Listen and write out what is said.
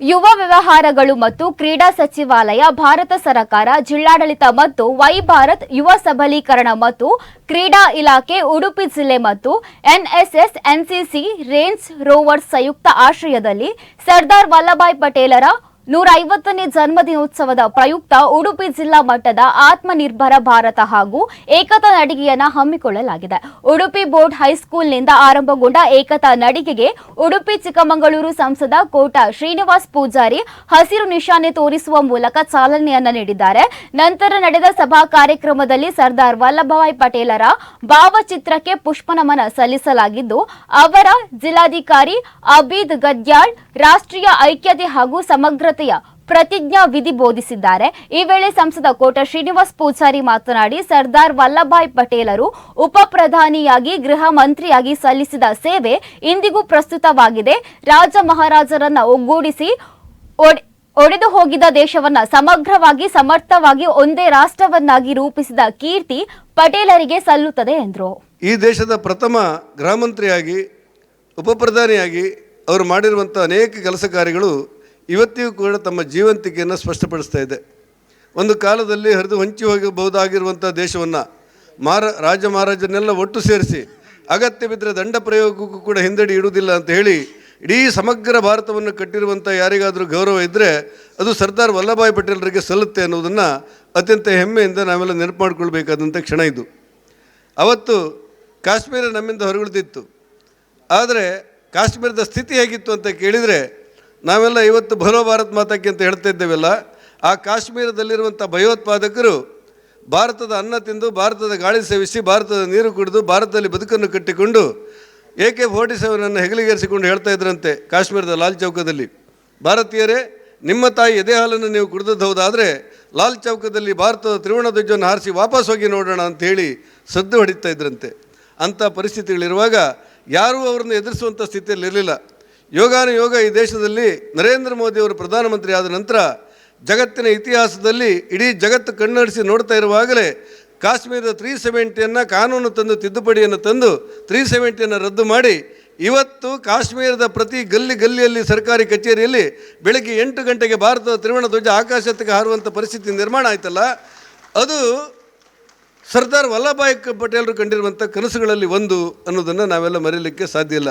ಯುವ ವ್ಯವಹಾರಗಳು ಮತ್ತು ಕ್ರೀಡಾ ಸಚಿವಾಲಯ, ಭಾರತ ಸರ್ಕಾರ, ಜಿಲ್ಲಾಡಳಿತ ಮತ್ತು ವೈ ಭಾರತ್ ಯುವ ಸಬಲೀಕರಣ ಮತ್ತು ಕ್ರೀಡಾ ಇಲಾಖೆ, ಉಡುಪಿ ಜಿಲ್ಲೆ ಮತ್ತು ಎನ್ಎಸ್ಎಸ್, ಎನ್ಸಿಸಿ, ರೇಂಜ್ ರೋವರ್ಸ್ ಸಂಯುಕ್ತ ಆಶ್ರಯದಲ್ಲಿ ಸರ್ದಾರ್ ವಲ್ಲಭಾಯ್ ಪಟೇಲರ ನೂರ ಐವತ್ತನೇ ಜನ್ಮದಿನೋತ್ಸವದ ಪ್ರಯುಕ್ತ ಉಡುಪಿ ಜಿಲ್ಲಾ ಮಟ್ಟದ ಆತ್ಮನಿರ್ಭರ ಭಾರತ ಹಾಗೂ ಏಕತಾ ನಡಿಗೆಯನ್ನ ಹಮ್ಮಿಕೊಳ್ಳಲಾಗಿದೆ. ಉಡುಪಿ ಬೋರ್ಡ್ ಹೈಸ್ಕೂಲ್ನಿಂದ ಆರಂಭಗೊಂಡ ಏಕತಾ ನಡಿಗೆಗೆ ಉಡುಪಿ, ಚಿಕ್ಕಮಗಳೂರು ಸಂಸದ ಕೋಟ ಶ್ರೀನಿವಾಸ್ ಪೂಜಾರಿ ಹಸಿರು ನಿಶಾನೆ ತೋರಿಸುವ ಮೂಲಕ ಚಾಲನೆಯನ್ನ ನೀಡಿದ್ದಾರೆ. ನಂತರ ನಡೆದ ಸಭಾ ಕಾರ್ಯಕ್ರಮದಲ್ಲಿ ಸರ್ದಾರ್ ವಲ್ಲಭಭಾಯ್ ಪಟೇಲರ ಭಾವಚಿತ್ರಕ್ಕೆ ಪುಷ್ಪನಮನ ಸಲ್ಲಿಸಲಾಗಿದ್ದು, ಅವರ ಜಿಲ್ಲಾಧಿಕಾರಿ ಅಬೀದ್ ಗದ್ಯಾಳ್ ರಾಷ್ಟ್ರೀಯ ಐಕ್ಯತೆ ಹಾಗೂ ಸಮಗ್ರತೆಯ ಪ್ರತಿಜ್ಞಾ ವಿಧಿ ಬೋಧಿಸಿದ್ದಾರೆ. ಈ ವೇಳೆ ಸಂಸದ ಕೋಟ ಶ್ರೀನಿವಾಸ್ ಪೂಜಾರಿ ಮಾತನಾಡಿ, ಸರ್ದಾರ್ ವಲ್ಲಭಾಯ್ ಪಟೇಲರು ಉಪ ಪ್ರಧಾನಿಯಾಗಿ ಗೃಹ ಮಂತ್ರಿಯಾಗಿ ಸಲ್ಲಿಸಿದ ಸೇವೆ ಇಂದಿಗೂ ಪ್ರಸ್ತುತವಾಗಿದೆ. ರಾಜ ಮಹಾರಾಜರನ್ನ ಒಗ್ಗೂಡಿಸಿ ಒಡೆ- ಒಡೆದು ಹೋಗಿದ ದೇಶವನ್ನ ಸಮಗ್ರವಾಗಿ, ಸಮರ್ಥವಾಗಿ ಒಂದೇ ರಾಷ್ಟ್ರವನ್ನಾಗಿ ರೂಪಿಸಿದ ಕೀರ್ತಿ ಪಟೇಲರಿಗೆ ಸಲ್ಲುತ್ತದೆ ಎಂದರು. ಈ ದೇಶದ ಪ್ರಥಮ ಗೃಹ ಮಂತ್ರಿಯಾಗಿ, ಉಪಪ್ರಧಾನಿಯಾಗಿ ಅವರು ಮಾಡಿರುವಂಥ ಅನೇಕ ಕೆಲಸ ಕಾರ್ಯಗಳು ಇವತ್ತಿಗೂ ಕೂಡ ತಮ್ಮ ಜೀವಂತಿಕೆಯನ್ನು ಸ್ಪಷ್ಟಪಡಿಸ್ತಾ ಇದೆ. ಒಂದು ಕಾಲದಲ್ಲಿ ಹರಿದು ಹಂಚಿ ಹೋಗಬಹುದಾಗಿರುವಂಥ ದೇಶವನ್ನು ಮಾರ, ರಾಜ ಮಹಾರಾಜನ್ನೆಲ್ಲ ಒಟ್ಟು ಸೇರಿಸಿ ಅಗತ್ಯ ಬಿದ್ದರೆ ದಂಡ ಪ್ರಯೋಗಕ್ಕೂ ಕೂಡ ಹಿಂದಡಿ ಇಡುವುದಿಲ್ಲ ಅಂತ ಹೇಳಿ ಇಡೀ ಸಮಗ್ರ ಭಾರತವನ್ನು ಕಟ್ಟಿರುವಂಥ ಯಾರಿಗಾದರೂ ಗೌರವ ಇದ್ದರೆ ಅದು ಸರ್ದಾರ್ ವಲ್ಲಭಾಯ್ ಪಟೇಲರಿಗೆ ಸಲ್ಲುತ್ತೆ ಅನ್ನೋದನ್ನು ಅತ್ಯಂತ ಹೆಮ್ಮೆಯಿಂದ ನಾವೆಲ್ಲ ನೆನಪು ಮಾಡಿಕೊಳ್ಬೇಕಾದಂಥ ಕ್ಷಣ ಇದು. ಅವತ್ತು ಕಾಶ್ಮೀರ ನಮ್ಮಿಂದ ಹೊರಗುಳಿದಿತ್ತು. ಆದರೆ ಕಾಶ್ಮೀರದ ಸ್ಥಿತಿ ಹೇಗಿತ್ತು ಅಂತ ಕೇಳಿದರೆ ನಾವೆಲ್ಲ ಇವತ್ತು ಭರೋ ಭಾರತ್ ಮಾತಕ್ಕೆ ಅಂತ ಹೇಳ್ತಾ ಇದ್ದೇವೆಲ್ಲ, ಆ ಕಾಶ್ಮೀರದಲ್ಲಿರುವಂಥ ಭಯೋತ್ಪಾದಕರು ಭಾರತದ ಅನ್ನ ತಿಂದು, ಭಾರತದ ಗಾಳಿ ಸೇವಿಸಿ, ಭಾರತದ ನೀರು ಕುಡಿದು, ಭಾರತದಲ್ಲಿ ಬದುಕನ್ನು ಕಟ್ಟಿಕೊಂಡು ಎ ಕೆ ಫೋರ್ಟಿ ಸೆವೆನನ್ನು ಹೆಗಲಿಗೇರಿಸಿಕೊಂಡು ಹೇಳ್ತಾ ಇದ್ರಂತೆ ಕಾಶ್ಮೀರದ ಲಾಲ್ ಚೌಕದಲ್ಲಿ. ಭಾರತೀಯರೇ, ನಿಮ್ಮ ತಾಯಿ ಎದೆ ಹಾಲನ್ನು ನೀವು ಕುಡಿದದ್ದು ಹೌದಾದರೆ ಲಾಲ್ ಚೌಕದಲ್ಲಿ ಭಾರತದ ತ್ರಿವರ್ಣ ಧ್ವಜವನ್ನು ಹಾರಿಸಿ ವಾಪಸ್ ಹೋಗಿ ನೋಡೋಣ ಅಂತ ಹೇಳಿ ಸದ್ದು ಹೊಡಿತಾ ಇದ್ರಂತೆ. ಅಂಥ ಪರಿಸ್ಥಿತಿಗಳಿರುವಾಗ ಯಾರೂ ಅವರನ್ನು ಎದುರಿಸುವಂಥ ಸ್ಥಿತಿಯಲ್ಲಿ ಇರಲಿಲ್ಲ. ಯೋಗಾನುಯೋಗ ಈ ದೇಶದಲ್ಲಿ ನರೇಂದ್ರ ಮೋದಿಯವರು ಪ್ರಧಾನಮಂತ್ರಿ ಆದ ನಂತರ ಜಗತ್ತಿನ ಇತಿಹಾಸದಲ್ಲಿ ಇಡೀ ಜಗತ್ತು ಕಣ್ಣಡಿಸಿ ನೋಡ್ತಾ ಇರುವಾಗಲೇ ಕಾಶ್ಮೀರದ ತ್ರೀ ಸೆವೆಂಟಿಯನ್ನು ಕಾನೂನು ತಂದು ತಿದ್ದುಪಡಿಯನ್ನು ತಂದು ತ್ರೀ ಸೆವೆಂಟಿಯನ್ನು ರದ್ದು ಮಾಡಿ ಇವತ್ತು ಕಾಶ್ಮೀರದ ಪ್ರತಿ ಗಲ್ಲಿ ಗಲ್ಲಿಯಲ್ಲಿ ಸರ್ಕಾರಿ ಕಚೇರಿಯಲ್ಲಿ ಬೆಳಗ್ಗೆ ಎಂಟು ಗಂಟೆಗೆ ಭಾರತದ ತ್ರಿವರ್ಣ ಧ್ವಜ ಆಕಾಶಕ್ಕೆ ಹಾರುವಂಥ ಪರಿಸ್ಥಿತಿ ನಿರ್ಮಾಣ ಆಯ್ತಲ್ಲ. ಅದು ಸರ್ದಾರ್ ವಲ್ಲಭಾಯ್ ಪಟೇಲರು ಕಂಡಿರುವಂಥ ಕನಸುಗಳಲ್ಲಿ ಒಂದು ಅನ್ನೋದನ್ನು ನಾವೆಲ್ಲ ಮರೀಲಿಕ್ಕೆ ಸಾಧ್ಯ ಇಲ್ಲ.